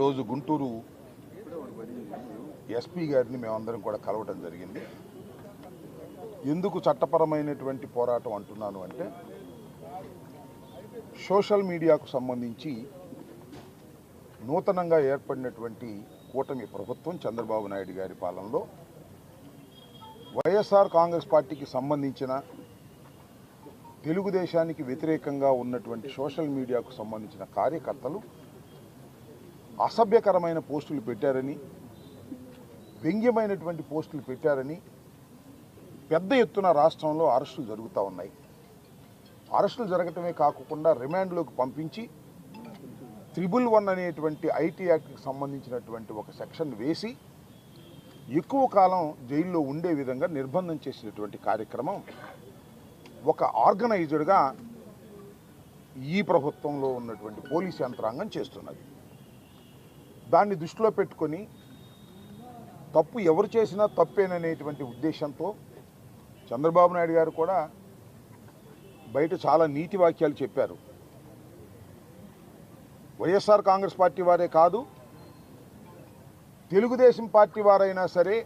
ఈరోజు గుంటూరు ఎస్పీ గారిని మేమందరం కూడా కలవటం జరిగింది. ఎందుకు చట్టపరమైనటువంటి పోరాటం అంటున్నాను అంటే సోషల్ మీడియాకు సంబంధించి నూతనంగా ఏర్పడినటువంటి కూటమి ప్రభుత్వం చంద్రబాబు నాయుడు గారి పాలనలో వైఎస్ఆర్ కాంగ్రెస్ పార్టీకి సంబంధించిన తెలుగుదేశానికి వ్యతిరేకంగా ఉన్నటువంటి సోషల్ మీడియాకు సంబంధించిన కార్యకర్తలు అసభ్యకరమైన పోస్టులు పెట్టారని వ్యంగ్యమైనటువంటి పోస్టులు పెట్టారని పెద్ద ఎత్తున రాష్ట్రంలో అరెస్టులు జరుగుతూ ఉన్నాయి. అరెస్టులు జరగటమే కాకుండా రిమాండ్లోకి పంపించి త్రిబుల్ వన్ అనేటువంటి ఐటీ యాక్ట్కి సంబంధించినటువంటి ఒక సెక్షన్ వేసి ఎక్కువ కాలం జైల్లో ఉండే విధంగా నిర్బంధం చేసినటువంటి కార్యక్రమం ఒక ఆర్గనైజ్డ్గా ఈ ప్రభుత్వంలో ఉన్నటువంటి పోలీస్ యంత్రాంగం చేస్తున్నది. దాన్ని దృష్టిలో పెట్టుకొని తప్పు ఎవరు చేసినా తప్పేననేటువంటి ఉద్దేశంతో చంద్రబాబు నాయుడు గారు కూడా బయట చాలా నీతి వాక్యాలు చెప్పారు. వైఎస్ఆర్ కాంగ్రెస్ పార్టీ వారే కాదు తెలుగుదేశం పార్టీ వారైనా సరే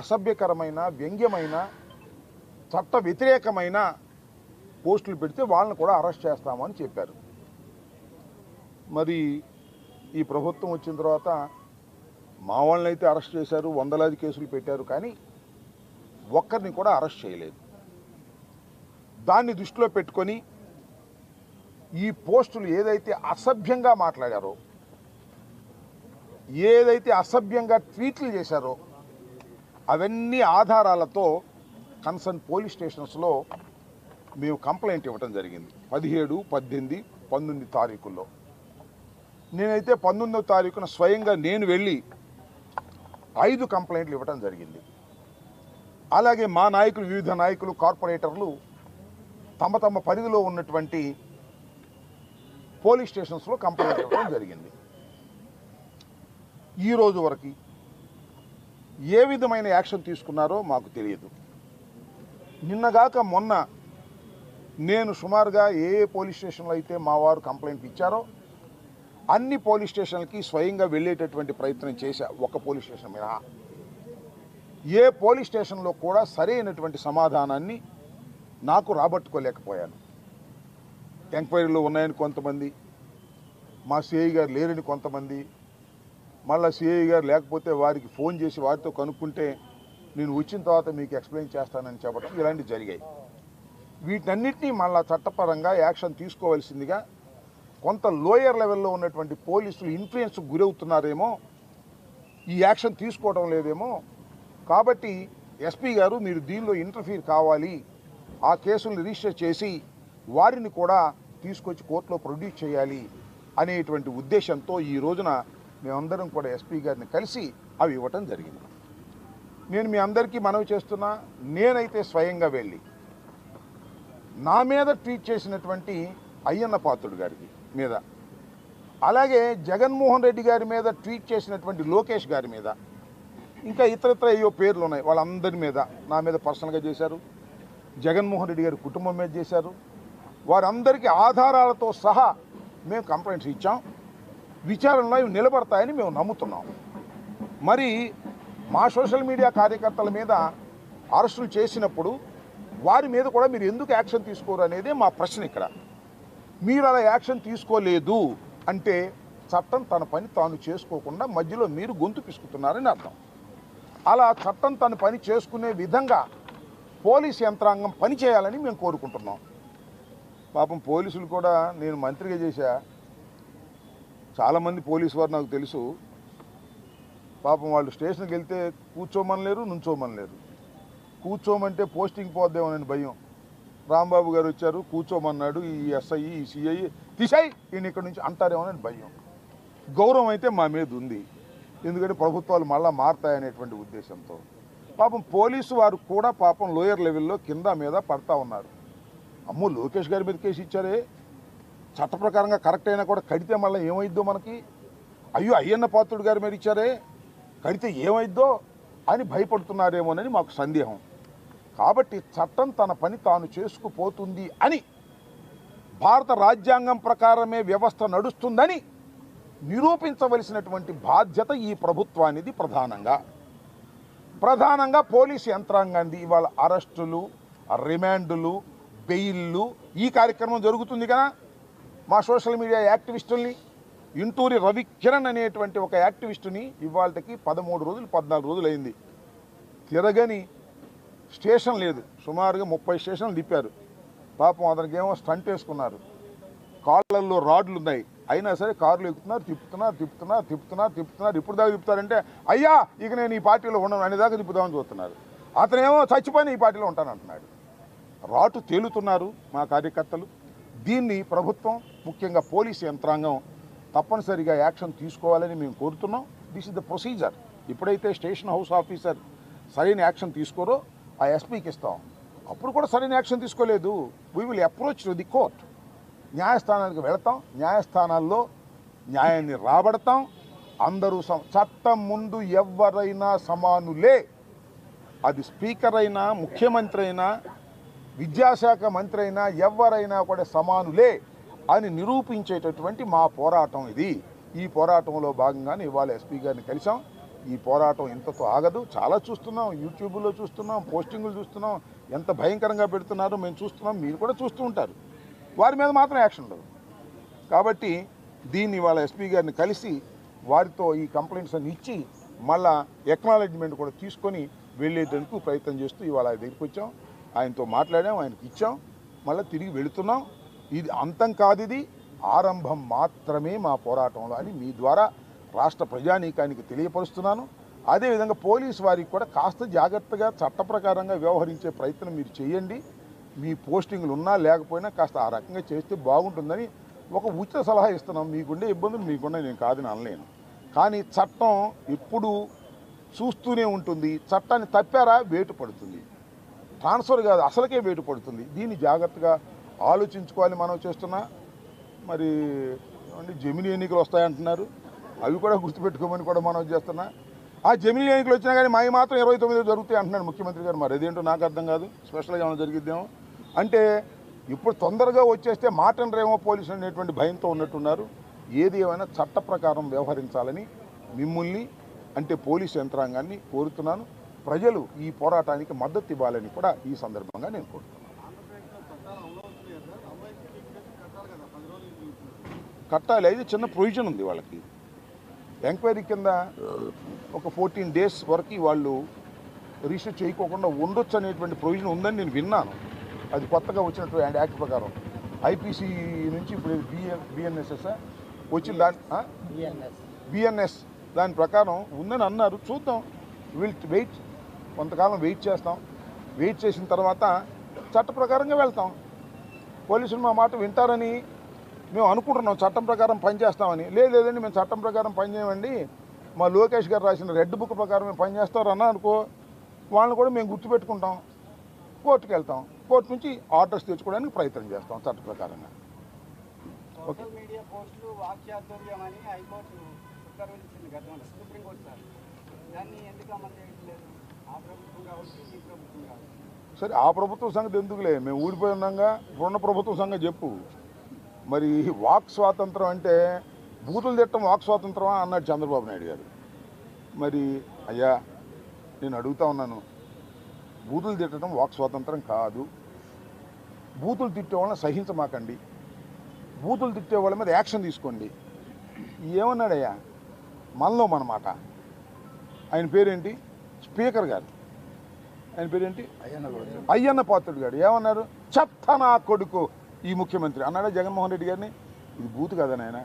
అసభ్యకరమైన వ్యంగ్యమైన చట్ట వ్యతిరేకమైన పోస్టులు పెడితే వాళ్ళని కూడా అరెస్ట్ చేస్తామని చెప్పారు. మరి ఈ ప్రభుత్వం వచ్చిన తర్వాత మా వాళ్ళని అయితే అరెస్ట్ చేశారు వందలాది కేసులు పెట్టారు కానీ ఒక్కరిని కూడా అరెస్ట్ చేయలేదు. దాన్ని దృష్టిలో పెట్టుకొని ఈ పోస్టులు ఏదైతే అసభ్యంగా మాట్లాడారో ఏదైతే అసభ్యంగా ట్వీట్లు చేశారో అవన్నీ ఆధారాలతో కన్సర్న్ పోలీస్ స్టేషన్స్లో మేము కంప్లైంట్ ఇవ్వటం జరిగింది. పదిహేడు పద్దెనిమిది పంతొమ్మిది తారీఖుల్లో. నేనైతే పంతొమ్మిదవ తారీఖున స్వయంగా నేను వెళ్ళి ఐదు కంప్లైంట్లు ఇవ్వటం జరిగింది. అలాగే మా నాయకులు వివిధ నాయకులు కార్పొరేటర్లు తమ తమ పరిధిలో ఉన్నటువంటి పోలీస్ స్టేషన్స్లో కంప్లైంట్ ఇవ్వడం జరిగింది. ఈ రోజు వరకు ఏ విధమైన యాక్షన్ తీసుకున్నారో మాకు తెలియదు. నిన్నగాక మొన్న నేను సుమారుగా ఏ ఏ పోలీస్ స్టేషన్లో అయితే మా వారు కంప్లైంట్ ఇచ్చారో అన్ని పోలీస్ స్టేషన్లకి స్వయంగా వెళ్ళేటటువంటి ప్రయత్నం చేశా ఒక పోలీస్ స్టేషన్ మీద. ఏ పోలీస్ స్టేషన్లో కూడా సరైనటువంటి సమాధానాన్ని నాకు రాబట్టుకోలేకపోయాను. ఎంక్వైరీలో ఉన్నాయని కొంతమంది మా సిఐ గారు లేరని కొంతమంది మళ్ళీ సిఐ గారు లేకపోతే వారికి ఫోన్ చేసి వారితో కనుక్కుంటే నేను వచ్చిన తర్వాత మీకు ఎక్స్ప్లెయిన్ చేస్తానని చెప్పడం ఇలాంటివి జరిగాయి. వీటన్నిటినీ మళ్ళా చట్టపరంగా యాక్షన్ తీసుకోవాల్సిందిగా కొంత లోయర్ లెవెల్లో ఉన్నటువంటి పోలీసులు ఇన్ఫ్లుయెన్స్ గురవుతున్నారేమో ఈ యాక్షన్ తీసుకోవడం లేదేమో. కాబట్టి ఎస్పీ గారు మీరు దీనిలో ఇంటర్ఫీర్ కావాలి. ఆ కేసులను రిజిస్టర్ చేసి వారిని కూడా తీసుకొచ్చి కోర్టులో ప్రొడ్యూస్ చేయాలి అనేటువంటి ఉద్దేశంతో ఈ రోజున మేమందరం కూడా ఎస్పీ గారిని కలిసి అవి ఇవ్వటం జరిగింది. నేను మీ అందరికీ మనవి చేస్తున్నా నేనైతే స్వయంగా వెళ్ళి నా మీద ట్వీట్ చేసినటువంటి అయ్యన్న పాత్రుడు గారికి మీద. అలాగే జగన్మోహన్ రెడ్డి గారి మీద ట్వీట్ చేసినటువంటి లోకేష్ గారి మీద. ఇంకా ఇతరత్ర అయ్యో పేర్లు ఉన్నాయి వాళ్ళందరి మీద. నా మీద పర్సనల్గా చేశారు. జగన్మోహన్ రెడ్డి గారి కుటుంబం మీద చేశారు. వారందరికీ ఆధారాలతో సహా మేము కంప్లైంట్స్ ఇచ్చాం. విచారణలో ఇవి నిలబడతాయని మేము నమ్ముతున్నాం. మరి మా సోషల్ మీడియా కార్యకర్తల మీద అరెస్టులు చేసినప్పుడు వారి మీద కూడా మీరు ఎందుకు యాక్షన్ తీసుకోరు అనేది మా ప్రశ్న ఇక్కడ. మీరు అలా యాక్షన్ తీసుకోలేదు అంటే చట్టం తన పని తాను చేసుకోకుండా మధ్యలో మీరు గొంతు పిసుకుతున్నారని అర్థం. అలా చట్టం తన పని చేసుకునే విధంగా పోలీస్ యంత్రాంగం పని చేయాలని మేము కోరుకుంటున్నాం. పాపం పోలీసులు కూడా నేను మంత్రిగా చేశా. చాలామంది పోలీసు వారు నాకు తెలుసు. పాపం వాళ్ళు స్టేషన్కి వెళ్తే కూర్చోమనలేరు నుంచోమనలేరు. కూర్చోమంటే పోస్టింగ్ పోద్దేమోనని భయం. రాంబాబు గారు వచ్చారు కూర్చోమన్నాడు ఈ ఎస్ఐ ఈ సిఐ తీసాయి ఈయన ఇక్కడ నుంచి అంటారేమోనని భయం. గౌరవం అయితే మా మీద ఉంది. ఎందుకంటే ప్రభుత్వాలు మళ్ళా మారతాయనేటువంటి ఉద్దేశంతో. పాపం పోలీసు వారు కూడా పాపం లోయర్ లెవెల్లో కింద మీద పడతా ఉన్నారు. అమ్మో లోకేష్ గారి మీద కేసు ఇచ్చారే. చట్ట ప్రకారంగా కరెక్ట్ అయినా కూడా కడితే మళ్ళీ ఏమైద్దో మనకి? అయ్యో అయ్యన్న పాత్రుడు గారి మీద ఇచ్చారే. కడితే ఏమైద్దో అని భయపడుతున్నారేమోనని మాకు సందేహం. కాబట్టి చట్టం తన పని తాను చేసుకుపోతుంది అని భారత రాజ్యాంగం ప్రకారమే వ్యవస్థ నడుస్తుందని నిరూపించవలసినటువంటి బాధ్యత ఈ ప్రభుత్వానిది ప్రధానంగా. ప్రధానంగా పోలీస్ యంత్రాంగాన్ని ఇవాళ అరెస్టులు రిమాండులు బెయిల్లు ఈ కార్యక్రమం జరుగుతుంది కదా? మా సోషల్ మీడియా యాక్టివిస్టుల్ని ఇంటూరి రవికిరణ్ అనేటువంటి ఒక యాక్టివిస్టుని ఇవాళకి పదమూడు రోజులు పద్నాలుగు రోజులు అయింది తిరగని స్టేషన్ లేదు. సుమారుగా ముప్పై స్టేషన్లు తిప్పారు. పాపం అతనికి ఏమో స్టంట్ వేసుకున్నారు. కాళ్ళల్లో రాడ్లు ఉన్నాయి అయినా సరే కార్లు ఎక్కుతున్నారు తిప్పుతున్నారు తిప్పుతున్నారు తిప్పుతున్నారు తిప్పుతున్నారు. ఇప్పుడు దాకా తిప్పుతారంటే అయ్యా ఇక నేను ఈ పార్టీలో ఉండను. అనేదాకా తిప్పుదామని చూస్తున్నారు. అతనేమో చచ్చిపోయిన ఈ పార్టీలో ఉంటానంటున్నాడు. రాటు తేలుతున్నారు మా కార్యకర్తలు. దీన్ని ప్రభుత్వం ముఖ్యంగా పోలీసు యంత్రాంగం తప్పనిసరిగా యాక్షన్ తీసుకోవాలని మేము కోరుతున్నాం. దిస్ ఇస్ ద ప్రొసీజర్ ఎప్పుడైతే స్టేషన్ హౌస్ ఆఫీసర్ సరైన యాక్షన్ తీసుకోరో ఆ ఎస్పీకి ఇస్తాం. అప్పుడు కూడా సరైన యాక్షన్ తీసుకోలేదు. We will approach to the court న్యాయస్థానానికి వెళతాం. న్యాయస్థానాల్లో న్యాయాన్ని రాబడతాం. అందరూ చట్టం ముందు ఎవరైనా సమానులే. అది స్పీకర్ అయినా ముఖ్యమంత్రి అయినా విద్యాశాఖ మంత్రి అయినా ఎవరైనా కూడా సమానులే అని నిరూపించేటటువంటి మా పోరాటం ఇది. ఈ పోరాటంలో భాగంగానే ఇవాళ ఎస్పీ గారిని కలిసాం ఈ పోరాటం ఇంతతో ఆగదు. చాలా చూస్తున్నాం యూట్యూబ్లో చూస్తున్నాం పోస్టింగులు చూస్తున్నాం. ఎంత భయంకరంగా పెడుతున్నారో మేము చూస్తున్నాం మీరు కూడా చూస్తూ ఉంటారు. వారి మీద మాత్రం యాక్షన్ ఉండదు. కాబట్టి దీన్ని ఇవాళ ఎస్పీ గారిని కలిసి వారితో ఈ కంప్లైంట్స్ అన్ని ఇచ్చి మళ్ళా ఎక్నాలెడ్జ్మెంట్ కూడా తీసుకొని వెళ్ళేందుకు ప్రయత్నం చేస్తూ ఇవాళ ఆయన దగ్గరికి వచ్చాం. ఆయనతో మాట్లాడాం ఆయనకి ఇచ్చాం. మళ్ళీ తిరిగి వెళుతున్నాం. ఇది అంతం కాదు ఇది. ఆరంభం మాత్రమే మా పోరాటంలో అని మీ ద్వారా రాష్ట్ర ప్రజానీకానికి తెలియపరుస్తున్నాను. అదేవిధంగా పోలీస్ వారికి కూడా కాస్త జాగ్రత్తగా చట్ట ప్రకారంగా వ్యవహరించే ప్రయత్నం మీరు చేయండి. మీ పోస్టింగ్లు ఉన్నా లేకపోయినా కాస్త ఆ రకంగా చేస్తే బాగుంటుందని ఒక ఉచిత సలహా ఇస్తున్నాం. మీకుండే ఇబ్బందులు మీకుండా నేను కాదని అనలేను. కానీ చట్టం ఎప్పుడు చూస్తూనే ఉంటుంది. చట్టాన్ని తప్పారా? వేటు పడుతుంది. ట్రాన్స్ఫర్ కాదు అసలుకే వేటు పడుతుంది. దీన్ని జాగ్రత్తగా ఆలోచించుకోవాలి మనం చేస్తున్నా. మరి జమిని ఎన్నికలు వస్తాయంటున్నారు. అవి కూడా గుర్తుపెట్టుకోమని కూడా మనం చేస్తున్నా. ఆ జమిని ఎన్నికలు వచ్చినా కానీ మావి మాత్రం ఇరవై తొమ్మిది జరుగుతాయి అంటున్నాడు ముఖ్యమంత్రి గారు మరి. అదేంటో నాకు అర్థం కాదు. స్పెషల్గా ఏమైనా జరిగిద్దేమో. అంటే ఇప్పుడు తొందరగా వచ్చేస్తే మాటనరేమో పోలీసులు అనేటువంటి భయంతో ఉన్నట్టున్నారు. ఏది ఏమైనా చట్ట ప్రకారం వ్యవహరించాలని మిమ్మల్ని అంటే పోలీసు యంత్రాంగాన్ని కోరుతున్నాను. ప్రజలు ఈ పోరాటానికి మద్దతు ఇవ్వాలని కూడా ఈ సందర్భంగా నేను కోరుతున్నాను. కట్టాలి. అయితే చిన్న ప్రొవిజన్ ఉంది వాళ్ళకి. ఎంక్వైరీ కింద ఒక ఫోర్టీన్ డేస్ వరకు వాళ్ళు రిజిస్టర్ చేయకోకుండా ఉండొచ్చు అనేటువంటి ప్రొవిజన్ ఉందని నేను విన్నాను. అది కొత్తగా వచ్చినటువంటి యాక్ట్ ప్రకారం. ఐపీసీ నుంచి ఇప్పుడు బిఎన్ బిఎన్ఎస్ఎస్ వచ్చిన దాని బిఎన్ఎస్ దాని ప్రకారం ఉందని అన్నారు. చూద్దాం. విల్ వెయిట్ కొంతకాలం వెయిట్ చేస్తాం. వెయిట్ చేసిన తర్వాత చట్ట ప్రకారంగా వెళ్తాం. పోలీసులు మా మాట వింటారని మేము అనుకుంటున్నాం చట్టం ప్రకారం పనిచేస్తామని లేదు లేదండి మేము చట్టం ప్రకారం పనిచేయమండి మా లోకేష్ గారు రాసిన రెడ్ బుక్ ప్రకారం మేము పనిచేస్తారు అన్నా అనుకో వాళ్ళని కూడా మేము గుర్తుపెట్టుకుంటాం. కోర్టుకు వెళ్తాం. కోర్టు నుంచి ఆర్డర్స్ తెచ్చుకోవడానికి ప్రయత్నం చేస్తాం చట్ట ప్రకారంగా. కావచ్చు సరే. ఆ ప్రభుత్వం సంగతి ఎందుకులే? మేము ఊడిపోయి ఉన్నాగా ఇప్పుడున్న ప్రభుత్వం సంగతి చెప్పు. మరి వాక్ స్వాతంత్రం అంటే బూతులు తిట్టడం వాక్ స్వాతంత్రమా అన్నాడు చంద్రబాబు నాయుడు గారు. మరి అయ్యా నేను అడుగుతా ఉన్నాను. బూతులు తిట్టడం వాక్ స్వాతంత్రం కాదు. బూతులు తిట్టే వాళ్ళని సహించమాకండి. బూతులు తిట్టే వాళ్ళ మీద యాక్షన్ తీసుకోండి. ఏమన్నాడయ్యా? మనలో మన మాట ఆయన పేరేంటి? స్పీకర్ గారు. ఆయన పేరేంటి? అయ్యన్న పాత్రుడు గారు. ఏమన్నారు? చెత్త నా కొడుకు. ఈ ముఖ్యమంత్రి అన్నాడా జగన్మోహన్ రెడ్డి గారిని? ఇది బూత్ కదా నాయన?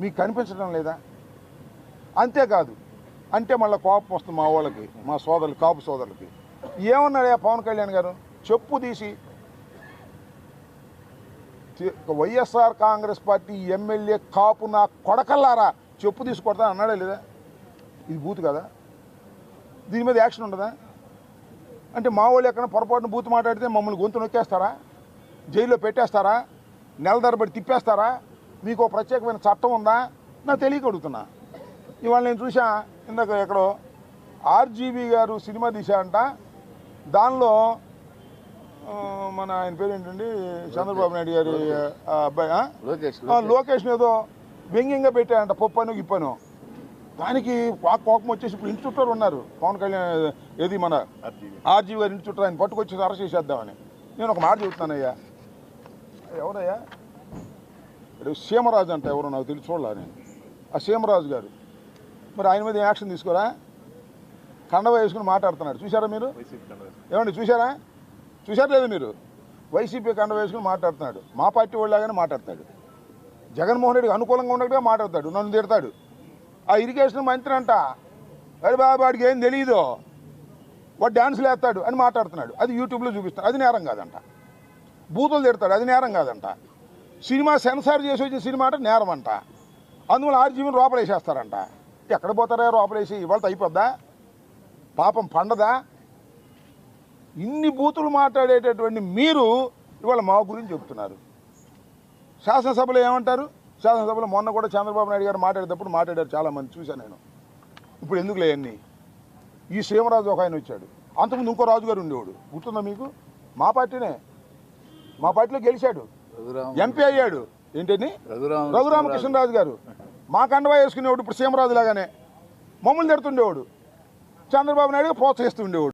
మీకు కనిపించడం లేదా? అంతేకాదు అంటే మళ్ళీ కోపం వస్తుంది మా వాళ్ళకి మా సోదరులు కాపు సోదరులకి. ఏమన్నాడా పవన్ కళ్యాణ్ గారు? చెప్పు తీసి. YSR Congress party MLA Kapu నా కొడకల్లారా? చెప్పు తీసుకొడతా అన్నాడా లేదా? ఇది బూత్ కదా? దీని మీద యాక్షన్ ఉండదా? అంటే మా వాళ్ళు ఎక్కడ పొరపాటున బూత్ మాట్లాడితే మమ్మల్ని గొంతు నొక్కేస్తారా? జైల్లో పెట్టేస్తారా? నెల తరబడి తిప్పేస్తారా? మీకు ఒక ప్రత్యేకమైన చట్టం ఉందా? నాకు తెలియక అడుగుతున్నా. ఇవాళ నేను చూసా ఇందాక ఎక్కడో ఆర్జీబీ గారు సినిమా తీశారంట దానిలో మన ఆయన పేరు ఏంటండి చంద్రబాబు నాయుడు గారి అబ్బాయి? లోకేష్ ఏదో వ్యంగ్యంగా పెట్టాడంట పప్పను గిప్పను. దానికి కోపం వచ్చేసి ఇప్పుడు ఇంటి చుట్టారు ఉన్నారు. పవన్ కళ్యాణ్ ఏది మన ఆర్జీవి గారి ఇంటి చుట్టూ ఆయన పట్టుకొచ్చి అరెస్ట్ చేసేద్దామని. నేను ఒక మాట చెబుతున్నానయ్యా. ఎవరయ్యా ఇప్పుడు సీమరాజు అంట ఎవరో నాకు తెలిసి చూడలే నేను. ఆ సీమరాజు గారు. మరి ఆయన మీద యాక్షన్ తీసుకోరా? కండవ వేసుకుని మాట్లాడుతున్నాడు. చూసారా మీరు? ఏమండి చూసారా చూసారా లేదు మీరు? వైసీపీ కండ వేసుకుని మాట్లాడుతున్నాడు. మా పార్టీ వాళ్ళలాగానే మాట్లాడతాడు జగన్మోహన్ రెడ్డికి అనుకూలంగా ఉన్నట్టుగా మాట్లాడతాడు నన్ను తిడతాడు. ఆ ఇరిగేషన్ మంత్రి అంట. అరే బాబు వాడికి ఏం తెలియదు వాడు డ్యాన్స్లు వేస్తాడు అని మాట్లాడుతున్నాడు. అది యూట్యూబ్లో చూపిస్తాడు అది నేరం కాదంట. బూతులు తిడతాడు. అది నేరం కాదంట. సినిమా సెన్సార్ చేసి వచ్చిన సినిమా అంటే నేరం అంట అందువల్ల ఆర్జీవిని లోపలేసేస్తారంట ఎక్కడ పోతారా లోపలేసి ఇవాళ అయిపోద్దా? పాపం పండదా? ఇన్ని బూతులు మాట్లాడేటటువంటి మీరు ఇవాళ మా గురించి చెప్తున్నారు. శాసనసభలో ఏమంటారు? శాసనసభలో మొన్న కూడా చంద్రబాబు నాయుడు గారు మాట్లాడేటప్పుడు మాట్లాడారు చాలామంది. చూశాను నేను. ఇప్పుడు ఎందుకు అన్నీ ఈ సీమరాజు ఒక ఆయన వచ్చాడు. అంతకుముందు ఇంకో రాజు గారు ఉండేవాడు. గుర్తుందా మీకు? మా పార్టీనే. మా పార్టీలో గెలిచాడు. ఎంపీ అయ్యాడు. ఏంటని? రఘురామకృష్ణరాజు గారు. మా కండవా వేసుకునేవాడు ఇప్పుడు సీమరాజు లాగానే. మమ్మల్ని తిడుతుండేవాడు. చంద్రబాబు నాయుడు ప్రోత్సహిస్తుండేవాడు.